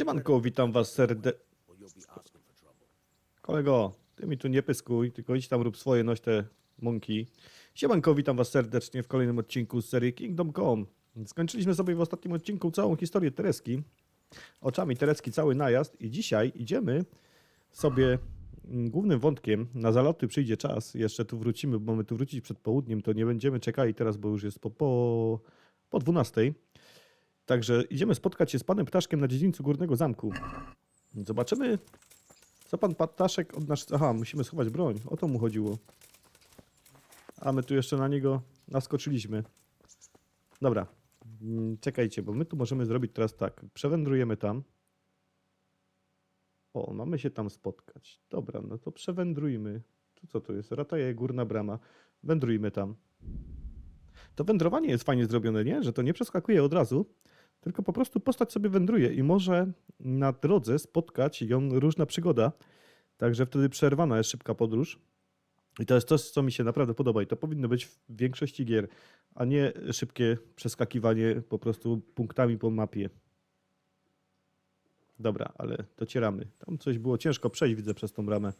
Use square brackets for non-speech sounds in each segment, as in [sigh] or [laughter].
Siemanko, witam was serdecznie. Kolego, ty mi tu nie pyskuj, tylko idź tam rób swoje, noś te mąki. Siemanko, witam was serdecznie w kolejnym odcinku z serii Kingdom Come. Skończyliśmy sobie w ostatnim odcinku całą historię Tereski. Oczami Tereski cały najazd i dzisiaj idziemy sobie mm, głównym wątkiem, na zaloty przyjdzie czas, jeszcze tu wrócimy, bo mamy tu wrócić przed południem, to nie będziemy czekali teraz, bo już jest po, po, po 12. Także idziemy spotkać się z panem Ptaszkiem na dziedzińcu Górnego Zamku. Zobaczymy, co pan Ptaszek od nas... Aha, musimy schować broń. O to mu chodziło. A my tu jeszcze na niego naskoczyliśmy. Dobra. Mm, Czekajcie, bo my tu możemy zrobić teraz tak. Przewędrujemy tam. O, mamy się tam spotkać. Dobra, no to przewędrujmy. Tu co to jest? Rataje Górna Brama. Wędrujmy tam. To wędrowanie jest fajnie zrobione, nie? Że to nie przeskakuje od razu, tylko po prostu postać sobie wędruje i może na drodze spotkać ją różna przygoda. Także wtedy przerwana jest szybka podróż. I to jest coś, co mi się naprawdę podoba i to powinno być w większości gier, a nie szybkie przeskakiwanie po prostu punktami po mapie. Dobra, ale docieramy. Tam coś było ciężko przejść, widzę, przez tą bramę.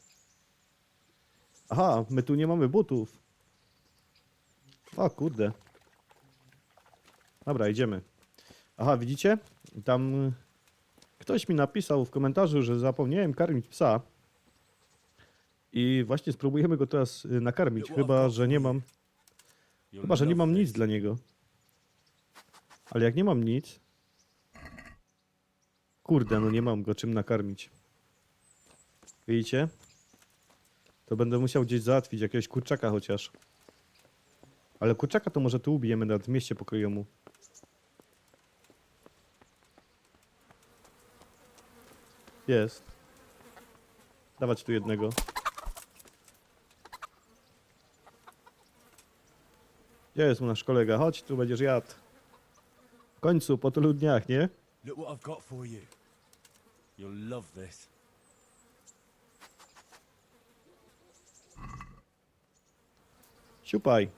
Aha, my tu nie mamy butów. O kurde. Dobra, idziemy. Aha, widzicie? Tam ktoś mi napisał w komentarzu, że zapomniałem karmić psa. I właśnie spróbujemy go teraz y, nakarmić, chyba że nie mam, chyba że nie mam nic dla niego. Ale jak nie mam nic, kurde, no nie mam go czym nakarmić. Widzicie? To będę musiał gdzieś załatwić jakiegoś kurczaka chociaż. Ale kurczaka to może tu ubijemy w mieście pokojomu. Jest. Dawać tu jednego. Gdzie jest nasz kolega? Chodź, tu będziesz jadł. W końcu, po tylu dniach, nie? Look what I've got for you. You'll love this. Siupaj.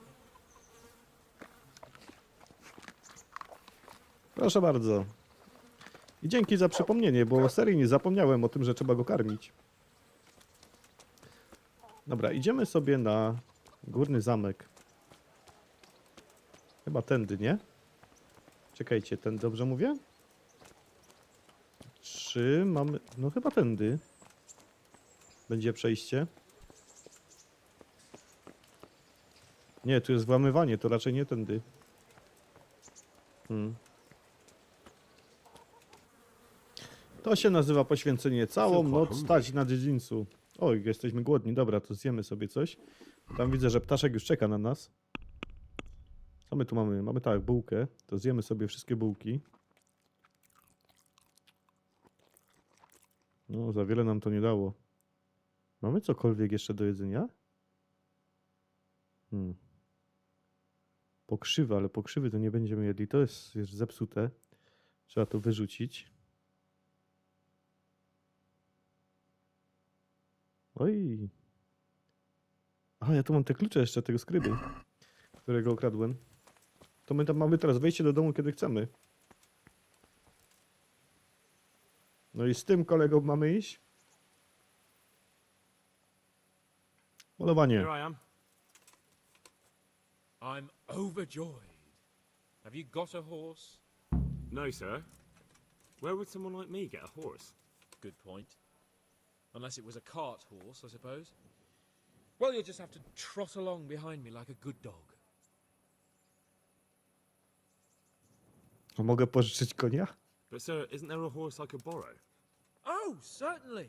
Proszę bardzo. I dzięki za przypomnienie, bo seryjnie zapomniałem o tym, że trzeba go karmić. Dobra, idziemy sobie na górny zamek. Chyba tędy, nie? Czekajcie, ten dobrze mówię? Czy mamy... No chyba tędy. Będzie przejście. Nie, tu jest włamywanie, to raczej nie tędy. Hmm. To się nazywa poświęcenie. Całą noc stać na dziedzińcu. Oj, jesteśmy głodni. Dobra, to zjemy sobie coś. Tam widzę, że ptaszek już czeka na nas. Co my tu mamy? Mamy tak, bułkę. To zjemy sobie wszystkie bułki. No, za wiele nam to nie dało. Mamy cokolwiek jeszcze do jedzenia? Hmm. Pokrzywa, ale pokrzywy to nie będziemy jedli. To jest już zepsute. Trzeba to wyrzucić. Oj. A, ja tu mam te klucze jeszcze tego skryby, którego okradłem. To my tam mamy teraz wejście do domu, kiedy chcemy. No i z tym kolegą mamy iść? Malowanie. Here I am. I'm overjoyed. Have you got a horse? No, sir. Where would someone like me get a horse? Good point. Unless it was a cart horse, I suppose. Well, you'll just have to trot along behind me like a good dog. A mogę pożyczyć konia? But, sir, isn't there a horse I could borrow? Oh, certainly.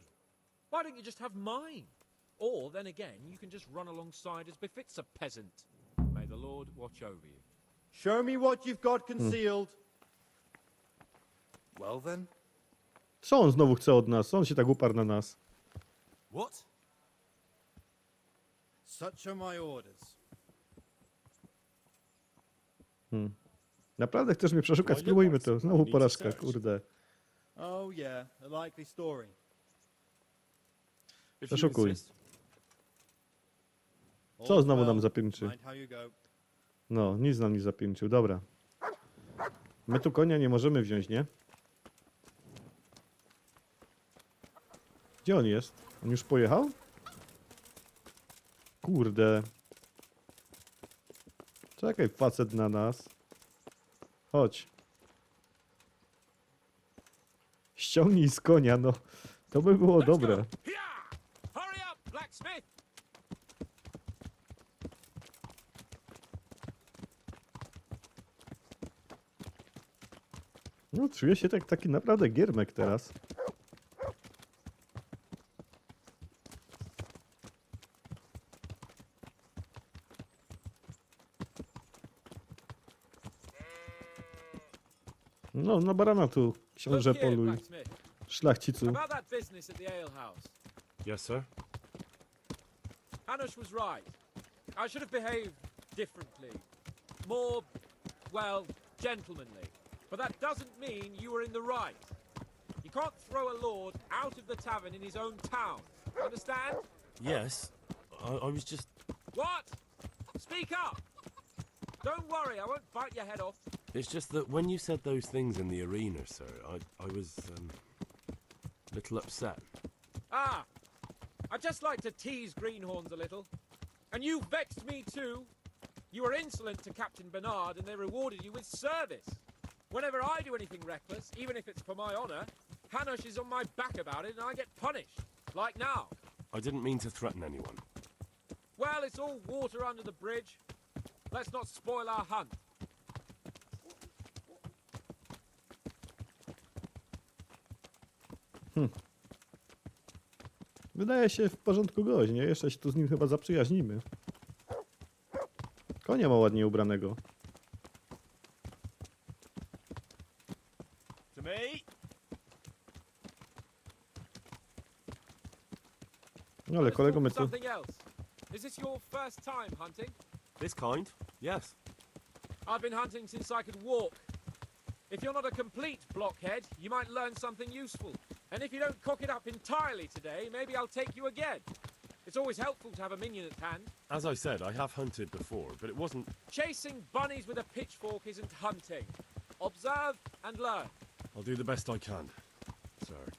Why don't you just have mine? Or then again, you can just run alongside as befits a peasant. May the Lord watch over you. Show me what you've got hmm. concealed. Well then, Co on znowu chce od nas? On się tak uparł na nas. What? Such are my orders. Naprawdę chcesz mnie przeszukać? Spróbujmy to. Znowu porażka, kurde. Oh, yeah, a likely story. Przeszukuj. Co znowu nam go. No, nic nam nie zapięcił. Dobra. My tu konia nie możemy wziąć, nie? Gdzie on jest? On już pojechał? Kurde. Czekaj, facet na nas. Chodź. Ściągnij z konia, no. To by było dobre. No, czuję się tak taki naprawdę giermek teraz. No, na barana tu, Look książę here, poluj, blacksmith. szlachcicu. About that business at the alehouse. Yes, sir. Hanush was right. I should have behaved differently. More, well, gentlemanly. But that doesn't mean you were in the right. You can't throw a lord out of the tavern in his own town. Understand? Yes. I, I was just. What? Speak up! Don't worry, I won't bite your head off. It's just that when you said those things in the arena, sir, I, I was um, a little upset. Ah, I just like to tease greenhorns a little. And you vexed me too. You were insolent to Captain Bernard and they rewarded you with service. Whenever I do anything reckless, even if it's for my honor, Hanush is on my back about it and I get punished. Like now. I didn't mean to threaten anyone. Well, it's all water under the bridge. Let's not spoil our hunt. Wydaje się w porządku gość, nie? Jeszcze się tu z nim chyba zaprzyjaźnimy. Konia ma ładnie ubranego. To me? No ale kolego my tu... Something else. Is this your first time hunting? This kind? Yes. I've been hunting since I could walk. If you're not a complete blockhead, you might learn something useful. And if you don't cock it up entirely today, maybe I'll take you again. It's always helpful to have a minion at hand. As I said, I have hunted before, but it wasn't. Chasing bunnies with a pitchfork isn't hunting. Observe and learn. I'll do the best I can, sir.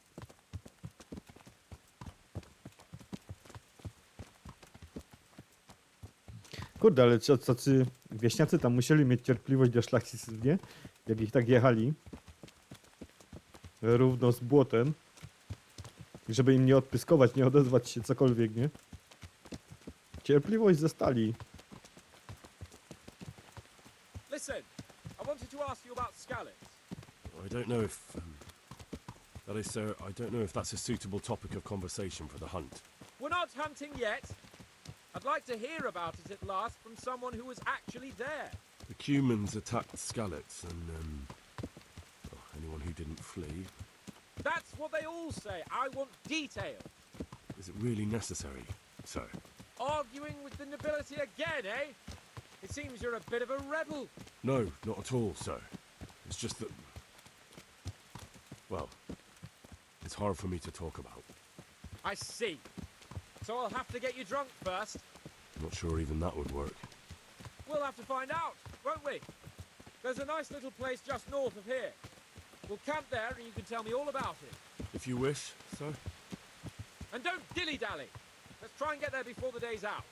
Kurde, ale co, tacy wieśniacy tam musieli mieć cierpliwość do szlachciców, nie? Jak ich tak jechali. Równo z błotem. I Żeby im nie odpyskować, nie odezwać się cokolwiek, nie? Cierpliwość ze stali. Listen, I wanted to ask you about scallops. I don't know if. Um, that is, sir, I don't know if that's a suitable topic of conversation for the hunt. We're not hunting yet. I'd like to hear about it at last from someone who was actually there. The Cumans attacked Skallets, and um, well, anyone who didn't flee. That's what they all say. I want detail. Is it really necessary, sir? Arguing with the nobility again, eh? It seems you're a bit of a rebel. No, not at all, sir. It's just that. Well, it's hard for me to talk about. I see. So I'll have to get you drunk first. Not sure even that would work. We'll have to find out, won't we? There's a nice little place just north of here. We'll camp there and you can tell me all about it. If you wish, sir. And don't dilly-dally. Let's try and get there before the day's out.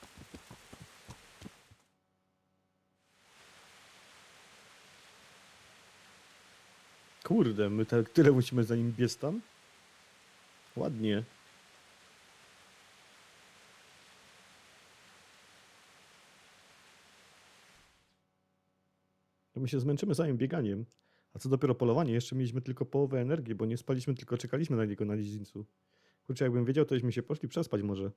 Kurde, my tak tyle musimy za nim biec tam? Ładnie. My się zmęczymy nim bieganiem. A co dopiero polowanie, jeszcze mieliśmy tylko połowę energii, bo nie spaliśmy, tylko czekaliśmy na niego na dziedzińcu. Kurczę, jakbym wiedział, to byśmy się poszli przespać może.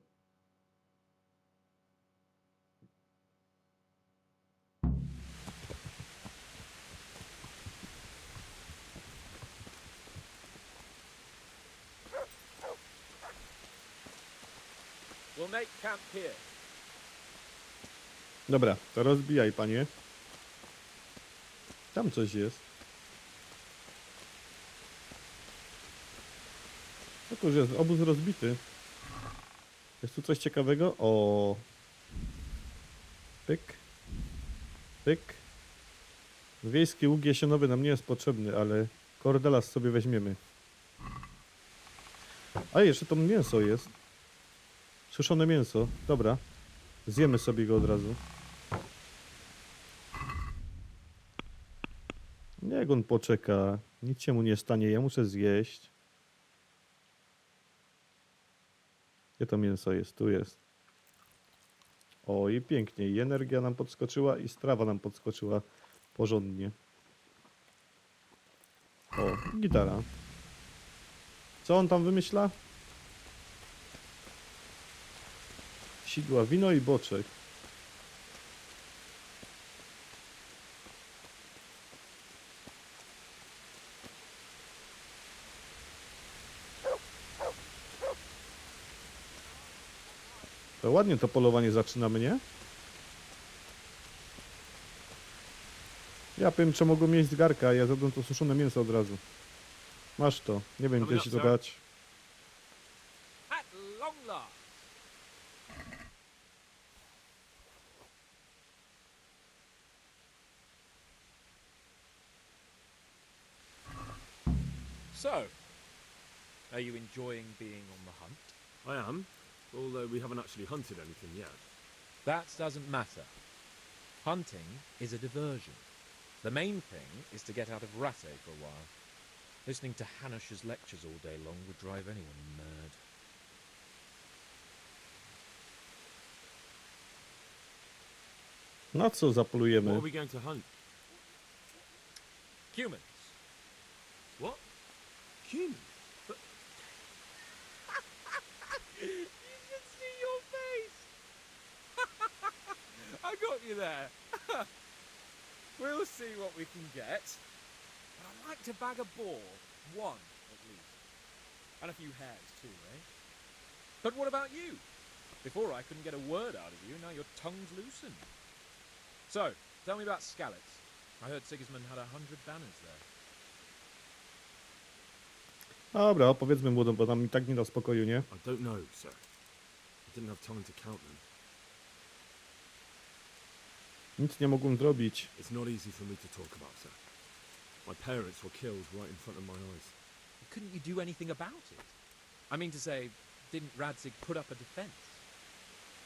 Dobra, to rozbijaj, panie. Tam coś jest. No to już jest obóz rozbity. Jest tu coś ciekawego? O. Pyk. Pyk. Wiejski łuk jesionowy nam nie jest potrzebny, ale kordelas sobie weźmiemy. A jeszcze to mięso jest. Suszone mięso. Dobra. Zjemy sobie go od razu. Niech on poczeka. Nic się mu nie stanie. Ja muszę zjeść. Gdzie to mięso jest? Tu jest. O, i pięknie. I energia nam podskoczyła, i strawa nam podskoczyła porządnie. O, gitara. Co on tam wymyśla? Sidła, wino i boczek. To ładnie to polowanie zaczynamy, nie? Ja powiem, czy mogą mieć z garka, ja zjadłem to suszone mięso od razu. Masz to. Nie wiem, gdzie ci to dać. So, are you enjoying being on the hunt? I am, although we haven't actually hunted anything yet. That doesn't matter. Hunting is a diversion. The main thing is to get out of Rate for a while. Listening to Hanush's lectures all day long would drive anyone mad. Na co What zapolujemy? are we going to hunt? Humans. What? Humans? But you should see your face. I got you there. [laughs] we'll see what we can get. But I'd like to bag a boar, one at least, and a few hares too, eh? But what about you? Before I couldn't get a word out of you, now your tongue's loosened. So, tell me about scallops. I heard Sigismund had a hundred banners there. Dobra, opowiedzmy mu, bo nam i tak nie da spokoju, nie? I don't know, sir. I didn't have time to count them. Nic nie mogłem zrobić. It's not easy for me to talk about, sir. My parents were killed right in front of my eyes. Couldn't you do anything about it? I mean to say, didn't Radzig put up a defense?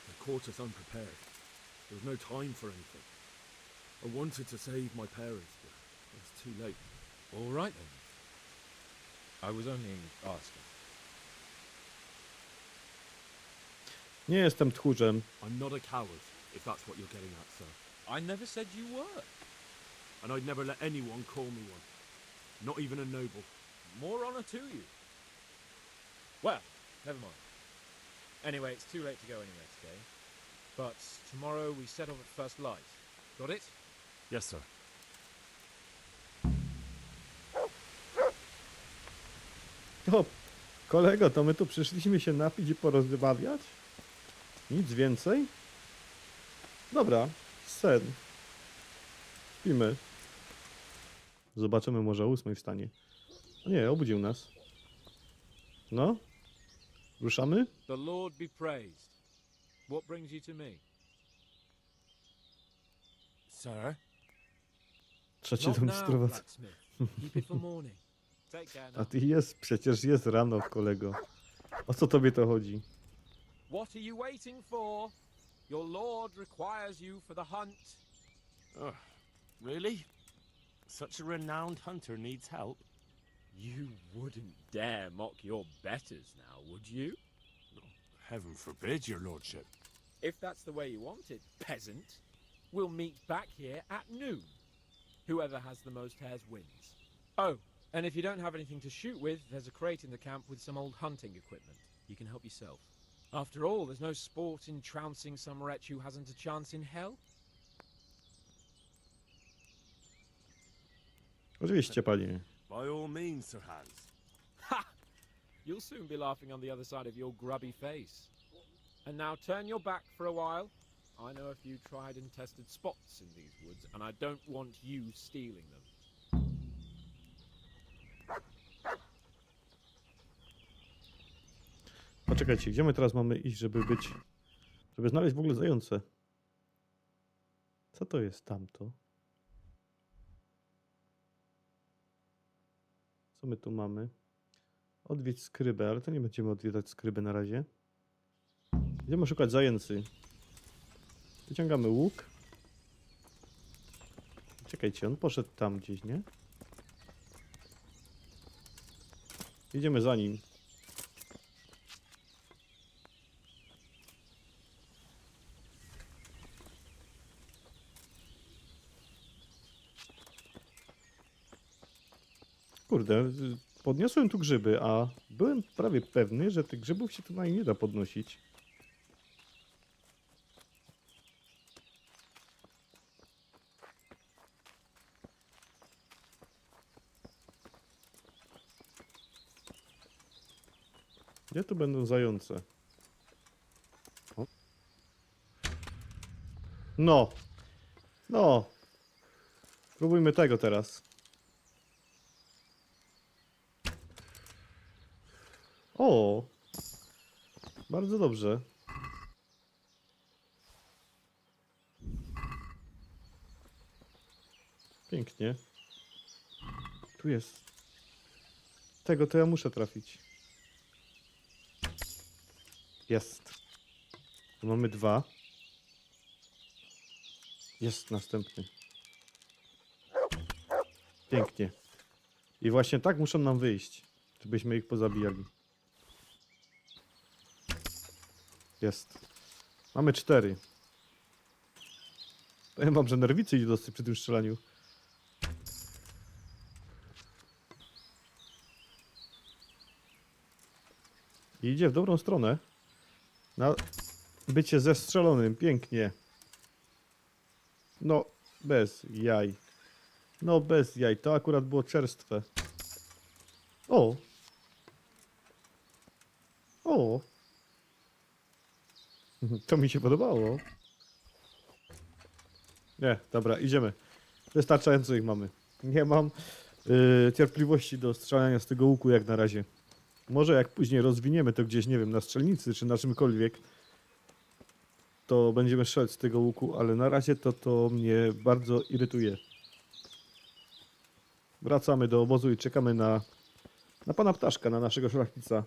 They caught us unprepared. There was no time for anything. I wanted to save my parents, but it was too late. All right then. I was only asking. Nie jestem tchórzem. I'm not a coward, if that's what you're getting at, sir. I never said you were. And I'd never let anyone call me one. Not even a noble. More honor to you. Well, never mind. Anyway, it's too late to go anywhere today. But tomorrow we set off at first light. Got it? Yes, sir. O, kolego, to my tu przyszliśmy się napić i porozmawiać? Nic więcej? Dobra, sen. Śpimy. Zobaczymy, może o ósmej wstanie. A nie, obudził nas. No? Ruszamy? The Lord be praised. What brings you to me? Sir? Take care A ty jest, przecież jest rano, kolego. O co tobie to chodzi? What are you waiting for? Your lord requires you for the hunt. Oh, really? Such a renowned hunter needs help? You wouldn't dare mock your betters now, would you? Heaven forbid, your lordship. If that's the way you want it, peasant, we'll meet back here at noon. Whoever has the most hairs wins. Oh, and if you don't have anything to shoot with, there's a crate in the camp with some old hunting equipment. You can help yourself. After all, there's no sport in trouncing some wretch who hasn't a chance in hell. Oczywiście, panie. By all means, Sir Hans. Ha! You'll soon be laughing on the other side of your grubby face. And now turn your back for a while. I know a few tried and tested spots in these woods, and I don't want you stealing them. Poczekajcie, gdzie my teraz mamy iść, żeby być... Żeby znaleźć w ogóle zające? Co to jest tamto? Co my tu mamy? Odwiedź skrybę, ale to nie będziemy odwiedzać skryby na razie. Idziemy szukać zajęcy. Wyciągamy łuk. Czekajcie, on poszedł tam gdzieś, nie? Idziemy za nim. Podniosłem tu grzyby, a byłem prawie pewny, że tych grzybów się tutaj nie da podnosić. Gdzie tu będą zające? O. No. No. Spróbujmy tego teraz. O! Bardzo dobrze. Pięknie. Tu jest. Tego to ja muszę trafić. Jest. Tu mamy dwa. Jest następny. Pięknie. I właśnie tak muszą nam wyjść, żebyśmy ich pozabijali. Jest. Mamy cztery. Powiem wam, że nerwicy idzie dosyć przy tym strzelaniu. Idzie w dobrą stronę. Na bycie zestrzelonym. Pięknie. No, bez jaj. No, bez jaj. To akurat było czerstwe. O! O! To mi się podobało. Nie, dobra, idziemy. Wystarczająco ich mamy. Nie mam yy, cierpliwości do strzelania z tego łuku jak na razie. Może jak później rozwiniemy to gdzieś, nie wiem, na strzelnicy czy na czymkolwiek, to będziemy strzelać z tego łuku, ale na razie to to mnie bardzo irytuje. Wracamy do obozu i czekamy na, na pana ptaszka, na naszego szlachcica.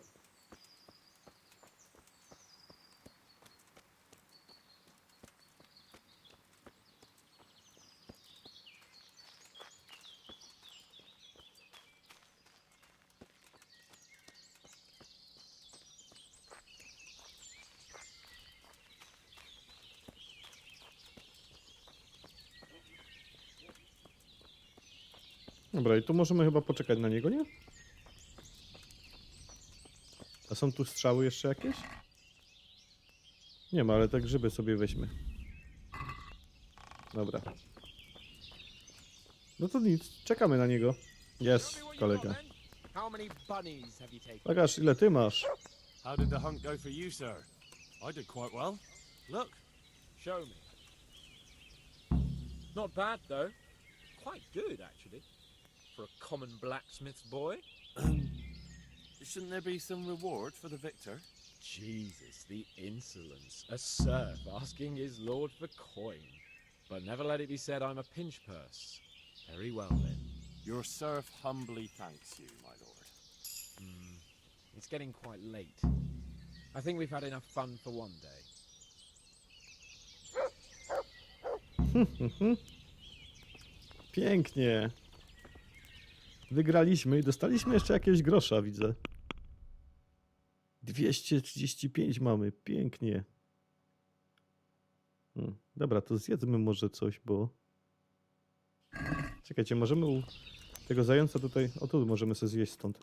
Dobra, i tu możemy chyba poczekać na niego, nie? A są tu strzały jeszcze jakieś? Nie ma, ale te grzyby sobie weźmy. Dobra. No to nic, czekamy na niego. Jest, kolega. How many bunnies have you taken? Pokaż, ile ty masz. How did the hunt go for you, sir? I did quite well. Look, Show me. Not bad, though. Quite good, actually. For a common blacksmith's boy. Um, shouldn't there be some reward for the victor? Jesus, the insolence. A serf asking his lord for coin. But never let it be said I'm a pinch purse. Very well, then. Your serf humbly thanks you, my lord. Hmm, it's getting quite late. I think we've had enough fun for one day. [laughs] Pięknie. Wygraliśmy i dostaliśmy jeszcze jakiegoś grosza, widzę. 235 mamy, pięknie. Hmm. Dobra, to zjedzmy może coś, bo... Czekajcie, możemy u tego zająca tutaj... O, tu możemy sobie zjeść stąd.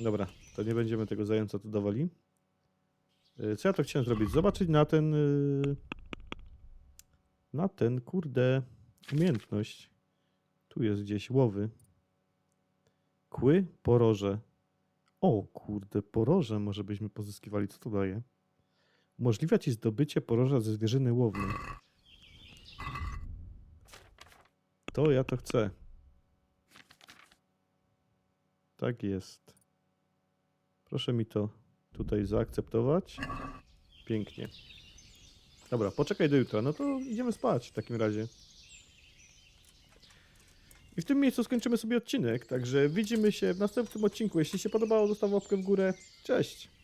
Dobra, to nie będziemy tego zająca tu dawali. Y, Co ja to chciałem zrobić? Zobaczyć na ten... y, Na ten, kurde... Umiejętność. Tu jest gdzieś łowy. Kły, poroże. O kurde, poroże może byśmy pozyskiwali. Co to daje? Umożliwia ci zdobycie poroża ze zwierzyny łownej. To ja to chcę. Tak jest. Proszę mi to tutaj zaakceptować. Pięknie. Dobra, poczekaj do jutra. No to idziemy spać w takim razie. I w tym miejscu skończymy sobie odcinek, także widzimy się w następnym odcinku. Jeśli się podobało, zostaw łapkę w górę. Cześć!